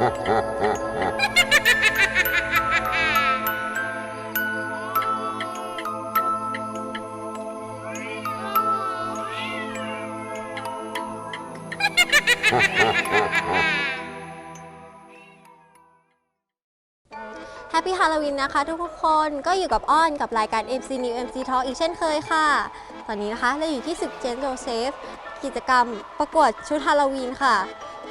แฮปปี้ฮาโลวีนนะคะทุกคนก็อยู่กับอ้อนกับรายการ MC New MC Talk อีกเช่นเคยค่ะ ตอนนี้นะคะเราอยู่ที่ศึกเจนโจเซฟกิจกรรมประกวดชุดฮาโลวีนค่ะ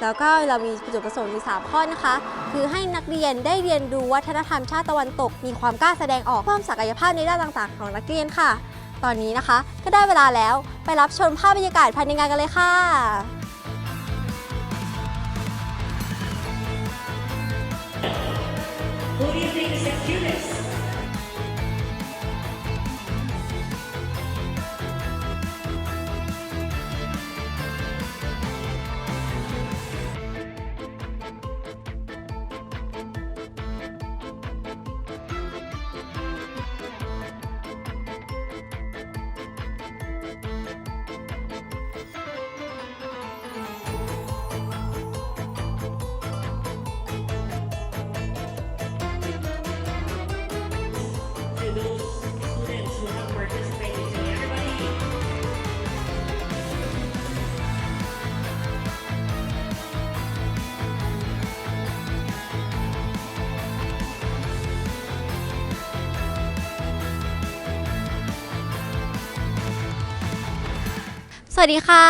แล้วก็เรามีจุดประสงค์มี3ข้อนะคะ คือให้นักเรียนได้เรียนรู้วัฒนธรรมชาติตะวันตก มีความกล้าแสดงออกเพิ่มศักยภาพในด้านต่างๆ ของนักเรียนค่ะ ตอนนี้นะคะ ก็ได้เวลาแล้วไปรับชมภาพบรรยากาศภายในงานกันเลยค่ะ วัสดีค่ะ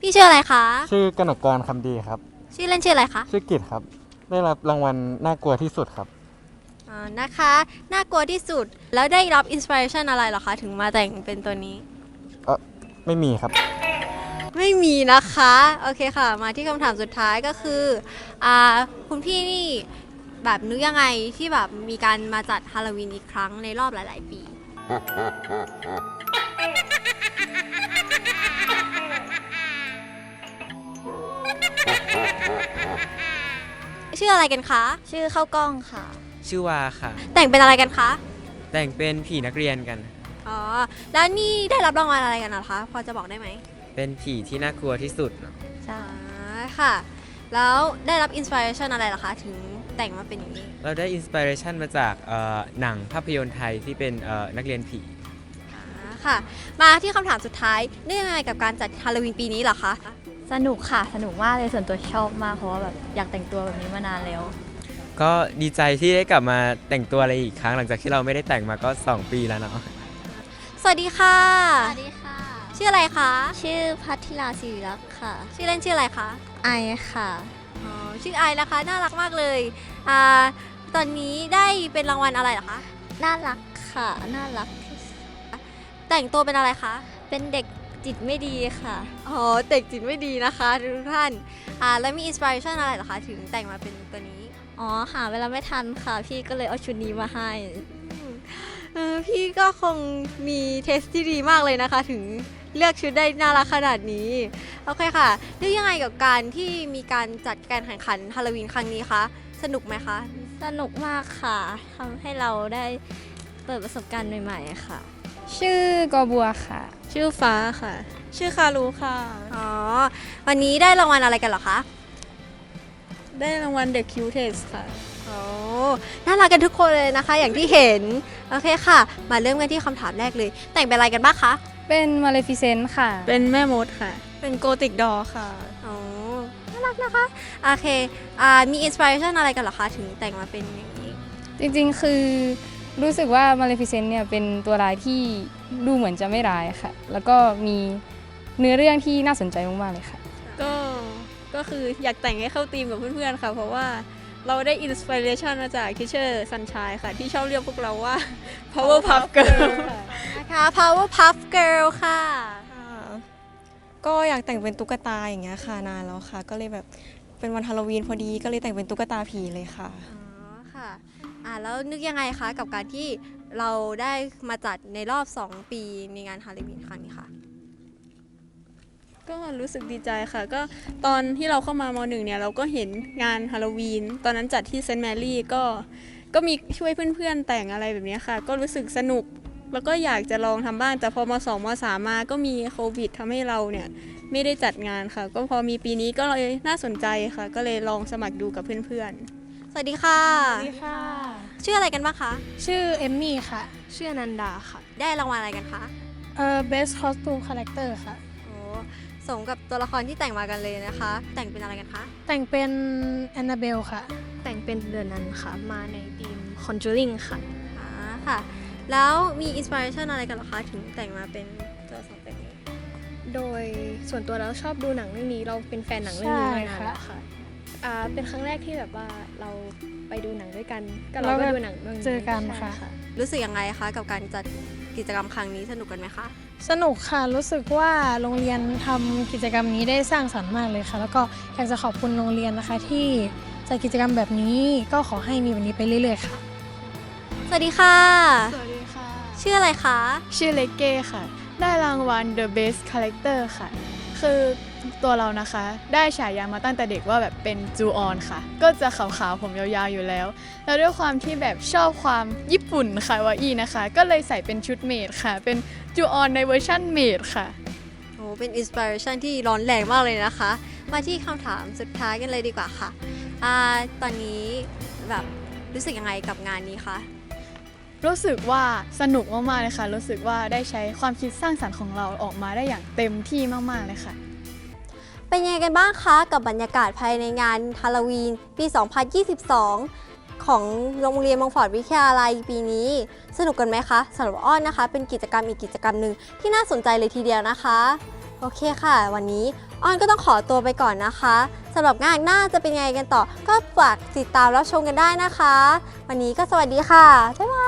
พี่ชื่ออะไรคะ ชื่อกนกกรคำดีครับ ชื่อเล่นชื่ออะไรคะชื่อกิจครับ ได้รับรางวัลน่ากลัวที่สุดครับ อ่านะคะ น่ากลัวที่สุด แล้วได้รับอินสปิเรชันอะไรเหรอคะ ถึงมาแต่งเป็นตัวนี้ เออไม่มีครับ ไม่มีนะคะ โอเคค่ะ มาที่คำถามสุดท้ายก็คืออ่าคุณพี่นี่แบบนึกยังไงที่แบบมีการมาจัดฮาโลวีนอีกครั้งในรอบหลาย ๆ ปี ชื่ออะไรกันคะ ชื่อข้าวกล้องค่ะ ชื่อว่าค่ะ แต่งเป็นอะไรกันคะ แต่งเป็นผีนักเรียนกัน อ๋อ แล้วนี่ได้รับรางวัลอะไรกันนะคะ พอจะบอกได้ไหมเป็นผีที่น่ากลัวที่สุดเนอะใช่อ่าค่ะ แล้วได้รับอินสปิเรชันอะไรเหรอคะ ถึงแต่งมาเป็นอย่างนี้ เราได้อินสปิเรชันมาจากเอ่อหนังภาพยนตร์ไทยที่เป็นเอ่อนักเรียนผีอ่าค่ะ มาที่คำถามสุดท้ายเนื่องยังไงกับการจัดฮาโลวีนปีนี้เหรอคะ สนุกค่ะ สนุกมากเลยส่วนตัวชอบมากเพราะว่าแบบอยากแต่งตัวแบบนี้มานานแล้ว ก็ดีใจที่ได้กลับมาแต่งตัวอะไรอีกครั้งหลังจากที่เราไม่ได้แต่งมาก็ 2 ปีแล้วเนาะ สวัสดีค่ะ สวัสดีค่ะ ชื่ออะไรคะ ชื่อพัทธิลาศิริรักษ์ค่ะ ชื่อเล่นชื่ออะไรคะ ไอค่ะ อ๋อ ชื่อไอนะคะ น่ารักมากเลยอ่าตอนนี้ได้เป็นรางวัลอะไรเหรอคะ น่ารักค่ะ น่ารักที่สุดแต่งตัวเป็นอะไรคะ เป็นเด็ก จิตไม่ดีค่ะอ๋อเด็กจิตไม่ดีนะคะทุกท่านอ่าแล้วมีอินสปิเรชันอะไรเหรอคะถึงแต่งมาเป็นตัวนี้อ๋อหาเวลาไม่ทันค่ะ พี่ก็เลยเอาชุดนี้มาให้เออพี่ก็คงมีเทสที่ดีมากเลยนะคะ ถึงเลือกชุดได้น่ารักขนาดนี้โอเคค่ะนึกยังไงกับการที่มีการจัดการแข่งขันฮาโลวีนครั้งนี้คะสนุกไหมคะ สนุกมากค่ะทำให้เราได้เปิดประสบการณ์ใหม่ๆค่ะ ชื่อกอบัวค่ะ ชื่อฟ้าค่ะ ชื่อคารุค่ะ อ๋อ วันนี้ได้รางวัลอะไรกันเหรอคะ ได้รางวัลเด็กคิวเทสค่ะ โอ้น่ารักกันทุกคนเลยนะคะ อย่างที่เห็น โอเคค่ะ มาเริ่มกันที่คำถามแรกเลย แต่งเป็นอะไรกันบ้างคะ เป็นมาเลฟิเซนต์ค่ะ เป็นแม่มดค่ะ เป็นโกติกดอค่ะ อ๋อ น่ารักนะคะ โอเค อ่า มีอินสปิเรชันอะไรกันเหรอคะ ถึงแต่งมาเป็นอย่างนี้ จริงๆ คือ รู้สึกว่ามาเลฟิเซนต์เนี่ยเป็นตัวร้ายที่ดูเหมือนจะไม่ร้ายค่ะ แล้วก็มีเนื้อเรื่องที่น่าสนใจมากๆเลยค่ะ ก็ ก็คืออยากแต่งให้เข้าธีมกับเพื่อนๆค่ะ เพราะว่าเราได้อินสปิเรชันมาจากทิเชอร์ซันช y ค่ะ ที่ชอบเรียกพวกเราว่า Powerpuff Girl นะคะ Powerpuff Girl ค่ะค่ะ ก็อยากแต่งเป็นตุ๊กตาอย่างเงี้ยค่ะนานแล้วค่ะ ก็เลยแบบเป็นวันฮาโลวีนพอดีก็เลยแต่งเป็นตุ๊กตาผีเลยค่ะ อ๋อ ค่ะ อ่าแล้วนึกยังไงคะกับการที่เราได้มาจัดในรอบ 2 ปีในงานฮาโลวีนครั้งนี้ค่ะ ก็รู้สึกดีใจค่ะ ก็ตอนที่เราเข้ามามหนึ่งเนี่ยเราก็เห็นงานฮาโลวีน ตอนนั้นจัดที่เซนต์แมรี่ก็ก็มีช่วยเพื่อนๆแต่งอะไรแบบนี้ค่ะ ก็รู้สึกสนุกแล้วก็อยากจะลองทำบ้างแต่พอมาสองมาสามมาก็มีโควิดทำให้เราเนี่ยไม่ได้จัดงานค่ะ ก็พอมีปีนี้ก็เลยน่าสนใจค่ะ ก็เลยลองสมัครดูกับเพื่อนๆ สวัสดีค่ะ สวัสดีค่ะ ชื่ออะไรกันบ้างคะ ชื่อเอมมี่ค่ะ ชื่อนันดาค่ะ ได้รางวัลอะไรกันคะ เอ่อ best costume character ค่ะ โอ้สมกับตัวละครที่แต่งมากันเลยนะคะ แต่งเป็นอะไรกันคะ แต่งเป็นแอนนาเบลค่ะ แต่งเป็นเดือนนั้นค่ะ มาในทีม Conjuring ค่ะอ่าค่ะ แล้วมีอินสปิเรชันอะไรกันเหรอคะถึงแต่งมาเป็นตัวสองเป็นนี้ โดยส่วนตัวแล้วชอบดูหนังเรื่องนี้ เราเป็นแฟนหนังเรื่องนี้ใช่มานานค่ะ แล้วค่ะ อ่าเป็นครั้งแรกที่แบบว่าเราไปดูหนังด้วยกัน ก็แล้เราวก็แบบดูหนังเรื่องนี้เจอกันใช่ค่ะรู้สึกยังไงคะกับการจัดกิจกรรมครั้งนี้สนุกกันไหมคะ สนุกค่ะ รู้สึกว่าโรงเรียนทำกิจกรรมนี้ได้สร้างสรรค์มากเลยค่ะ แล้วก็อยากจะขอบคุณโรงเรียนนะคะ ที่จัดกิจกรรมแบบนี้ก็ขอให้มีวันนี้ไปเรื่อยๆค่ะ สวัสดีค่ะ สวัสดีค่ะ ชื่ออะไรคะ ชื่อเลเก้ค่ะ ได้รางวัล The Best Character ค่ะ คือ ตัวเรานะคะ ได้ฉายามาตั้งแต่เด็กว่าแบบเป็นจูออนค่ะ ก็จะขาวๆผมยาวๆอยู่แล้ว แล้วด้วยความที่แบบชอบความญี่ปุ่นค่ะวาอีนะคะ ก็เลยใส่เป็นชุดเมดค่ะ เป็นจูออนในเวอร์ชั่นเมดค่ะโอ้เป็นอินสปิเรชันที่ร้อนแรงมากเลยนะคะ มาที่คำถามสุดท้ายกันเลยดีกว่าค่ะอ่าตอนนี้แบบรู้สึกยังไงกับงานนี้คะรู้สึกว่าสนุกมากๆเลยค่ะ รู้สึกว่าได้ใช้ความคิดสร้างสรรค์ของเราออกมาได้อย่างเต็มที่มากๆเลยค่ะ เป็นยังไงกันบ้างคะกับบรรยากาศภายในงานฮาโลวีนปี 2022 ของโรงเรียนมงฟอร์ดวิทยาลัยปีนี้ สนุกกันไหมคะสำหรับอ้อนนะคะ เป็นกิจกรรมอีกกิจกรรมหนึ่งที่น่าสนใจเลยทีเดียวนะคะ โอเคค่ะ วันนี้อ้อนก็ต้องขอตัวไปก่อนนะคะสำหรับงานหน้าจะเป็นยังไงกันต่อ ก็ฝากติดตามรับชมกันได้นะคะ วันนี้ก็สวัสดีค่ะบ๊ายบาย